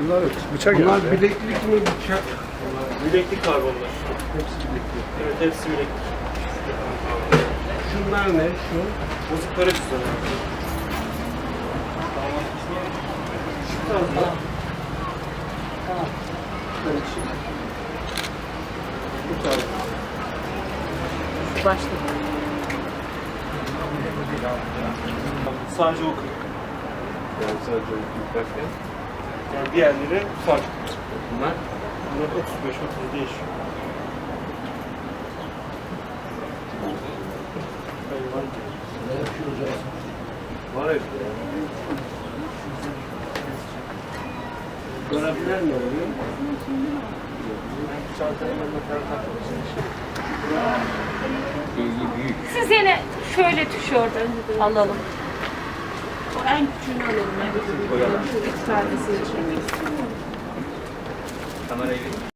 Bunlar bıçak Bunlar herhalde. bileklik mi bıçak? Bileklik karbonlar. Hepsi bileklik. Evet hepsi bileklik. Şunlar ne? Şu. Bozuk para cüzdanı. Şu tarzda. Bu tarzda. Başladı. Sadece o kırık. Yani sadece yukarıdan. Yani diğerleri farklı. Bunlar Bunlar 35-30 değişiyor. var hep. Görevler ne oluyor? Siz yine şöyle tişört alalım. En küçüğünü alalım. Evet. Üç tanesi için. Kamerayı